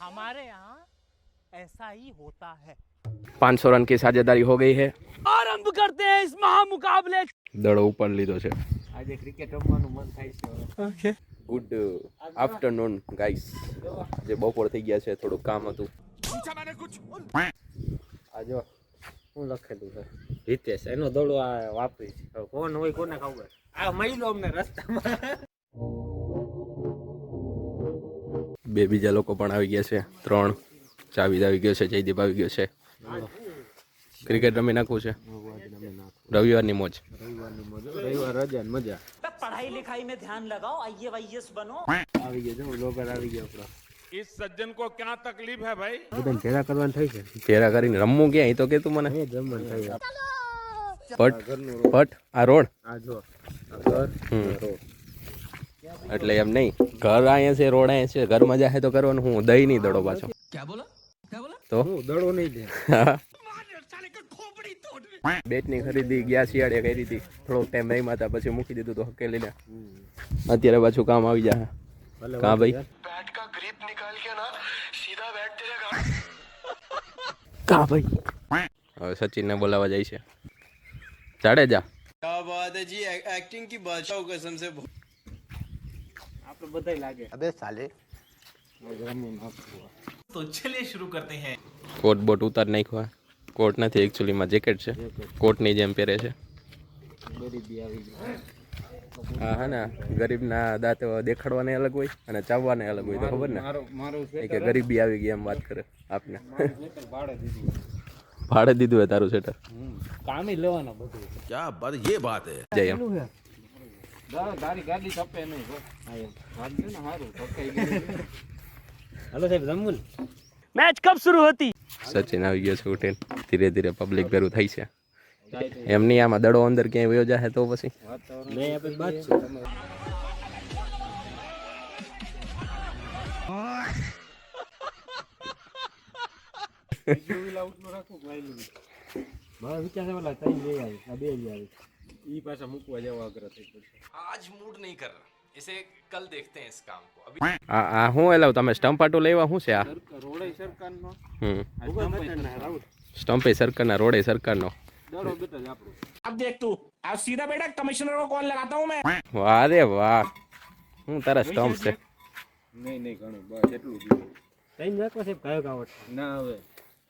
हमारे यहाँ ऐसा ही होता है પાંચસો રન की साझेदारी हो गई है आरंभ करते हैं इस महामुकाबले દડો ઉપર લીધો છે આજે ક્રિકેટ રમવાનું મન થાય છે હવે. ગુડ આફ્ટરનૂન ગાઈસ જે બપોર થઈ ગયા છે થોડુંક કામ હતું આ જો શું લખેલું છે હિતેશ એનો દડો આ વાપરી છે હવે કોણ હોય કોને ખબર આ મહિલો અમને રસ્તામાં બે બીજા લોકો પણ આવી ગયા છે ત્રણ ચાવીદ આવી ગયો છે જયદીપ આવી ગયો છે ક્રિકેટ રમી નાખવું છે રવિવારની મોજ રવિવારની મજા રવિવાર રજા ને મજા पढ़ाई लिखाई में ध्यान लगाओ आई वाईएस बनो આવી ગયો જો લોગર આવી ગયો આપણો इस सज्जन को क्या तकलीफ है भाई બધાને ભેગા કરવાનું થઈ છે ભેરા કરીને રમવું ક્યાં એ તો કે તું મને એ જમવાનું થઈ છે પટ પટ આ રોડ આ જો આ ઘર હમ. આ રોડ. એટલે એમ નહીં. ઘર અહીંયા છે રોડ અહીંયા છે. ઘરમાં જાય તો કરવાનું. હું દહીં નહીં દડો પાછો. તો? દડો નહીં દે. બેટની ખરીદી ગયા શિયાળે કરી હતી થોડોક ટાઈમ રહી માતા પછી મૂકી દીધું તો હકેલીને અત્યારે પાછું કામ આવી જાય કા કાં ભાઈ? કા ભાઈ? હવે સચિનને બોલાવવા જાય છે. જાડેજા क्या बात है जी एक्टिंग की बादशाह हो कसम से આપણે બધાય લાગે अबे साले રમી નાખવું तो चलिए शुरू करते हैं કોટ બોટ ઉતાર નાખ્યો કોટ નથી એકચ્યુઅલીમાં જેકેટ છે કોટની જેમ પહેરે છે ગરીબી આવી ગઈ હા હા ને ગરીબના દાંત દેખાડવાને અલગ હોય અને ચાવવાને અલગ હોય તો ખબર ને મારો મારું એ કે ગરીબી આવી ગઈ એમ વાત કરે આપને સ્વેટર ફાડે દીધું હે તારું સેટર કામે લેવાના બધું. ક્યાં બાત યે બાત હે. જય તારી ગાડી તપે નહીં હાલો સાહેબ જમુલ મેચ કબ શરૂ હતી? સચિન આવી ગયો છે હોટેલ ધીરે ધીરે પબ્લિક ભેરું થઈ છે. એમની આમાં દડો અંદર ક્યાંય વયો જાહે તો પછી. વાત મારો વિચાર છે ઓલા ત્રણ લઈ આવી આ બે લઈ આવી ઈ પાછા મૂકવા જવા અગ્ર થઈ પડશે आज मूड नहीं कर रहा इसे कल देखते हैं इस काम को अभी આ આ શું એલાવ તમે સ્ટમ્પ આટું લેવા શું છે આ રોડે સરકારનો હમ આ સ્ટમ્પ રાઉટ સ્ટમ્પે સરકારના રોડે સરકારનો દડો બેટા જ આપણો अब देख तू अब सीधा बेटा कमिश्नर को कॉल लगाता हूँ मैं વાહ રે વાહ હું તારા સ્ટમ્પ છે નહીં નહીં ઘણું બસ એટલું જ ટાઈમ રાખો સાહેબ કયો કાવટ ના હવે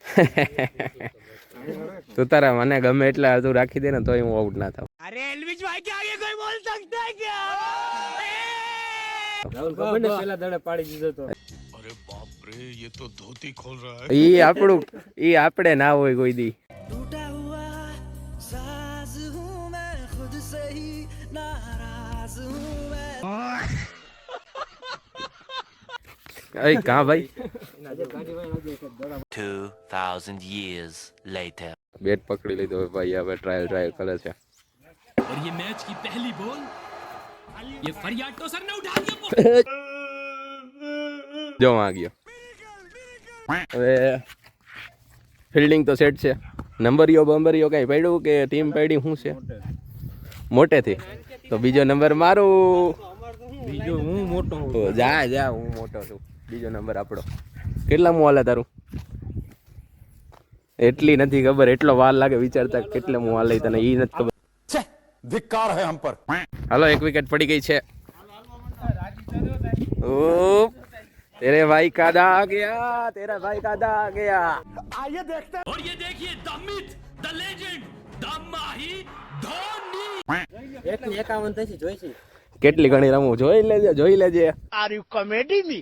તું તારા મને ગમે એટલા તું રાખી દે ને તો હું આઉટ ના થાઉં. અરે એલવિજ ભાઈ કે આગે કોઈ બોલ સકતા હે રાહુલ ખબર ને પેલા દડે પાડી દીધો તો. અરે બાપ રે યે તો ધોતી ખોલ રહા હે. ઈ આપણું ઈ આપણે ના હોય કોઈ દી. અય કા ભાઈ Two thousand years later. બેટ પકડી લીધો હવે ભાઈ હવે ટ્રાયલ ટ્રાયલ કરે છે और ये मैच की पहली बॉल ये फरियाद तो सर ने उठा दिया જો આ ગયો હવે ફિલ્ડિંગ તો સેટ છે નંબરિયો બંબરિયો કઈ પડ્યું કે ટીમ પડી શું છે મોટેથી તો બીજો નંબર મારું બીજો હું મોટો તો જા જા હું મોટો છું બીજો નંબર આપણો કેટલા મું હાલે તારું એટલી નથી ખબર એટલો વાર લાગે વિચારતા કે કેટલે મું હાલે તને ઈ નથી ખબર धिक्कार है हम पर હાલો એક વિકેટ પડી ગઈ છે ઓ તેરે ભાઈ કાદા આ ગયા તેરા ભાઈ કાદા આ ગયા और ये देखिए the myth the legend the Mahi Dhoni એક ને એકાવન થશે જોઈશે કેટલી ઘણી રમું જોઈ લેજે જોઈ લેજે आर यू कॉमेडी मी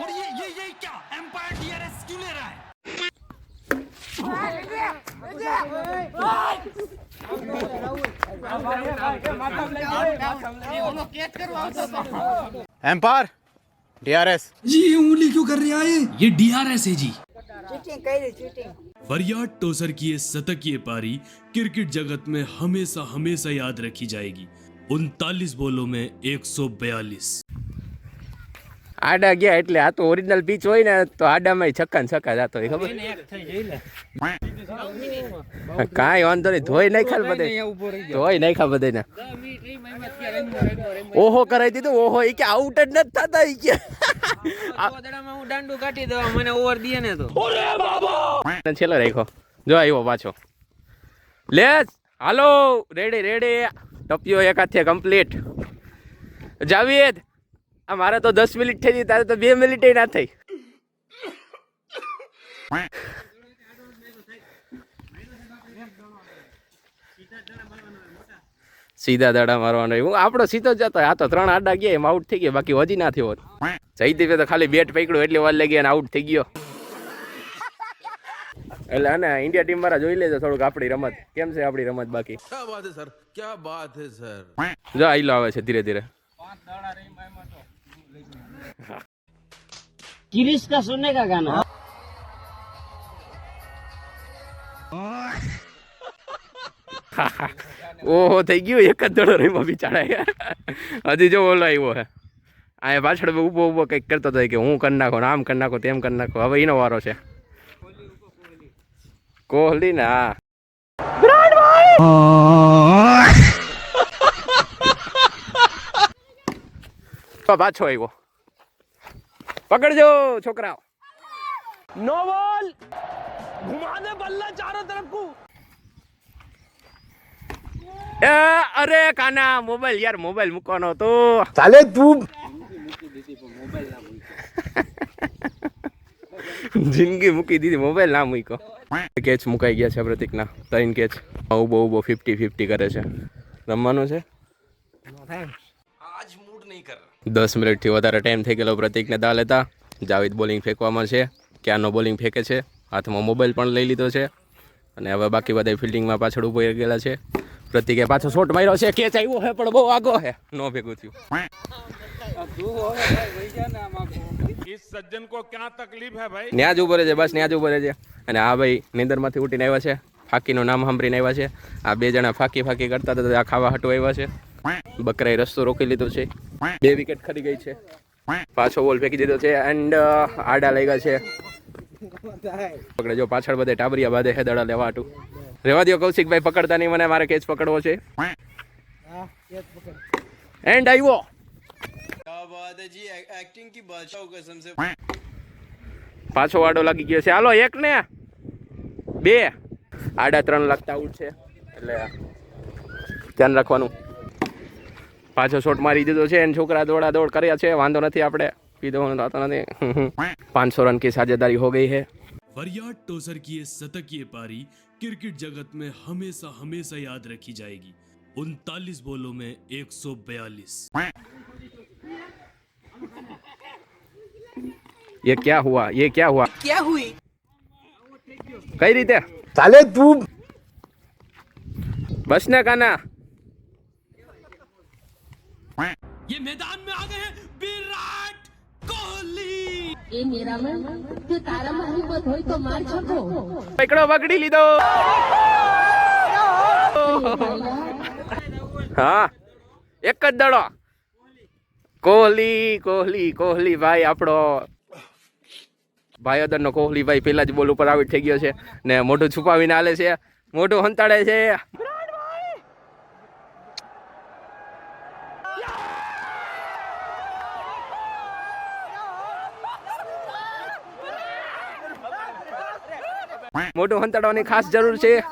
और ये ये ये क्या? एम्पायर डीआरएस क्यों ले रहा है? एम्पायर डीआरएस जी ये उंगली क्यों कर रही है ये? डीआरएस है जी। फरियाद टोसर की ये शतक ये पारी क्रिकेट जगत में हमेशा हमेशा याद रखी जाएगी। उनतालीस बोलों में 142 આડા ગયા એટલે આ તો ઓરિજિનલ પીચ હોય ને તો આડામાં છક્કા ને છક્કા જતો હોય ખબર? કાંઈ વાંધો નહીં ધોઈ નાખ્યા ને બધે. ધોઈ નાખ્યા બધે ને ઓહો કરાવી દીધું? ઓહો એ કે આઉટ જ નથી થતા એ કે. દડામાં કાઢી દેવા મને ઓવર દે ને તો. અને છેલ્લો રાખ્યો. જો આવ્યો પાછો. લેસ હાલો રેડી રેડી ટપ્યો એક હાથે કમ્પ્લીટ જાવેદ અમારે તો દસ મિનિટ થઈ તારે તો બે મિનિટ ના થઈ. સીધા દાડા મારવાનો હું આપણો સીધો જતો આ તો ત્રણ આડા ગયા એમ આઉટ થઈ ગયા બાકી હજી ના થયો. જયદીપે તો ખાલી બેટ પકડ્યો એટલે વાર લાગી અને આઉટ થઈ ગયો. એટલે અને ઇન્ડિયા ટીમ મારા જોઈ લેજો થોડુંક આપણી રમત. કેમ છે આપણી રમત બાકી? ક્યાં બાત હે સર? ક્યાં બાત હે સર? જો આઈલો આવે છે ધીરે ધીરે. પાંચ દાડા રહી किरिश का सुनने का गाना ઓહો થઈ ગયું એક જ દડો રહીમાં બિચારા હજી જો ઓલો આવ્યો હે આ પાછળ ઊભો ઊભો કંઈક કરતો હતો કે હું કરી નાખો ને આમ કરી નાખો તેમ કરી નાખો હવે એનો વારો છે કોહલી ને હા તો પાછો આવ્યો પકડજો છોકરાઓ. નો બોલ. ઘુમા દે બલ્લા ચારો તરફ એ અરે કાના મોબાઈલ યાર મોબાઈલ મૂકવાનો હતો. ચાલે તું. જિંદગી મૂકી દીધી મોબાઈલ ના મૂકો કેચ મુકાઈ ગયા છે પ્રતિકના ત્રણ કેચ. બહુ બહુ બહુ ફિફ્ટી ફિફ્ટી કરે છે. રમવાનું છે? દસ મિનિટથી વધારે ટાઈમ થઈ ગયેલો પ્રતિકને દા લેતા. જાવેદ બોલિંગ ફેંકવામાં છે. ક્યાંનો બોલિંગ ફેંકે છે? હાથમાં મોબાઈલ પણ લઈ લીધો છે. અને હવે બાકી બધા ફિલ્ડિંગમાં પાછળ ઊભો ગયેલા છે. પ્રતિકે પાછો શોટ માર્યો છે. કેચ આવ્યો હે પણ બહુ આગો છે. નો ભેગું થયું. ન્યાજ ઊભો રહે છે બસ ન્યાજ ઊભો રહે છે અને આ ભાઈ નિંદરમાંથી ઉઠીને આવ્યા છે. ફાકીનું નામ સાંભળીને આવ્યા છે. આ બે જણા ફાકી ફાકી કરતા હતા આ ખાવા હટો આવ્યા છે. બકરાએ રસ્તો રોકી લીધો છે. બે વિકેટ ખરી ગઈ છે. પાછો બોલ ફેંકી દીધો છે એન્ડ આડા લઈ ગયા છે. પકડે જો પાછળ બધે ટાબરિયા બાદે હેદડા લેવા હતું રેવા દો કૌશિકભાઈ, પકડતા નહીં મને, મારે કેચ પકડવો છે. એન્ડ આવ્યો પાછો વાડો લાગી ગયો છે. હાલો, એક ને. બે. આડા ત્રણ લાગતા આઉટ છે. એટલે ધ્યાન રાખવાનું. પાછો શોટ મારી દીધો છે અને છોકરા દોડા દોડ કર્યા છે વાંધો નથી આપણે કીધો થતો નથી પાંચસો રન की साझेदारी हो गई है फरियाद टोसर की ये शतक ये पारी क्रिकेट जगत में हमेशा हमेशा याद रखी जाएगी उनतालीस बोलों में 142 ये क्या हुआ ये क्या हुआ क्या हुई કઈ રીતે साले तू બસ ને કાના ये मैदान में आ गए हैं विराट कोहली એ મેરામણ તે તારામાં હિંમત હોય તો માર છકો પકડો પકડી લીધો હા એક જ દડો કોહલી કોહલી કોહલી ભાઈ આપણો ભાઈઓદર નો કોહલી ભાઈ પેલા જ બોલ ઉપર આઉટ થઈ ગયો છે ને મોઢું છુપાવીને હાલે છે મોઢું હંતાડે છે મોઢું હંતાડવાની ખાસ જરૂર છે.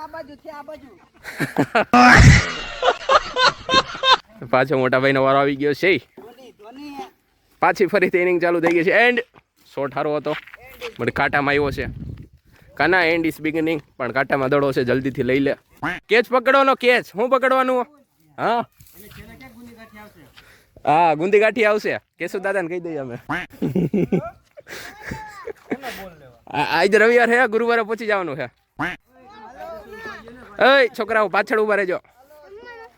પાછો મોટા ભાઈનો વારો આવી ગયો છે. પાછી ફરીથી ઇનિંગ ચાલુ થઈ ગઈ છે. એન્ડ શોટ હારો હતો. બટ કાંટામાં આવ્યો છે. કાના એન્ડ ઇઝ બિગિનિંગ પણ કાંટામાં દડો છે જલ્દીથી લઈ લે. કેચ પકડવાનો કેચ. હું પકડવાનું? હા? હા ગુંદી ગાંઠી આવશે. કેશુ દાદાને કહી દઈએ અમે. આજે રવિવાર હે ગુરુવારે પહોંચી જવાનું છે એ છોકરાઓ પાછળ ઊભા રહેજો.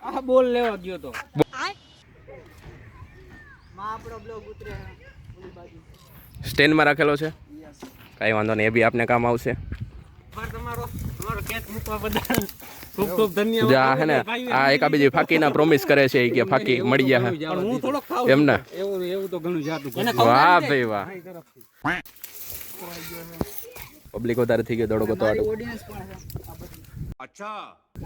આ બોલ લેવા ગયો તો. સ્ટેન્ડમાં રાખેલો છે. કાંઈ વાંધો નહીં એ બી આપને કામ આવશે. ખૂબ ખૂબ ધન્યવાદ. આ હે ને આ એકા બીજી ફાકીના પ્રોમિસ કરે છે કે ફાકી મળી ગયા પણ હું એમને એવું એવું તો ઘણું જાતું વાહ ભાઈ વાહ. પબ્લિક વધારે થઈ ગયો દોડો ગતો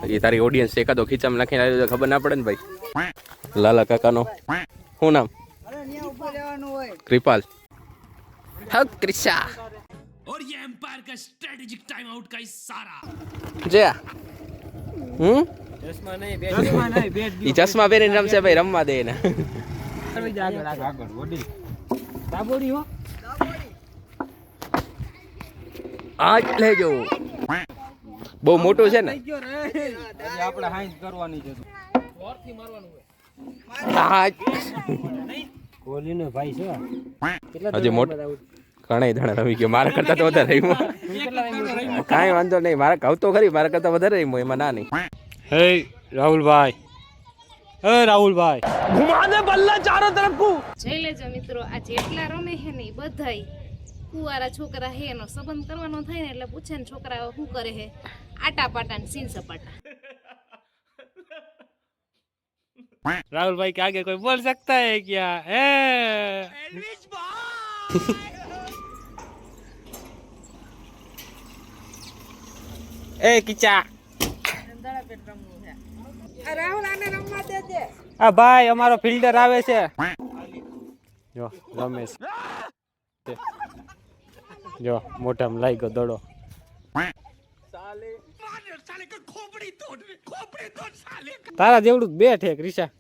એ તારી ઓડિયન્સ એકાદો ખીચામાં નાખીને આવ્યો તો ખબર ના પડે ને ભાઈ લાલા કાકાનો શું નામ કૃપાલ હક ક્રિશા और ये एम्पायर का स्ट्रेटेजिक टाइम आउट का इशारा જે હમ ચશ્મા નહીં બે ચશ્મા નહીં બેટ ઈ ચશ્મા પહેરીને રમશે ભાઈ રમવા દે ને આગળ આગળ આગળ વડી દાબોડી હો આ જ. લેજો બહુ મોટું છે ને? આપણે હાઈન કરવાની છે. આ જ. કોહલીનો ભાઈ છે. હજી મોટો ઘણા ધણા રમી ગયો. મારા કરતા તો વધારે રમ્યો. કાંઈ વાંધો નહીં. મારા કહું તો ખરી. મારા કરતા વધારે રમ્યો. એમાં ના નહીં. હે રાહુલભાઈ. હે રાહુલભાઈ. જઈ લેજો મિત્રો. આ જેટલા રમે છે ને બધાય કુવારા છોકરા હે એનો સંબંધ કરવાનો થાય ને એટલે પૂછે ને છોકરા શું કરે હે આટા પાટા ને સીન સપાટા राहुल भाई के आगे कोई बोल सकता है क्या है ए કિચા આ ભાઈ અમારો ફિલ્ડર આવે છે જો રમેશ જો મોઢામાં લાઈ ગયો દડો. તારા જેવડું જ બે ઠેક રીશા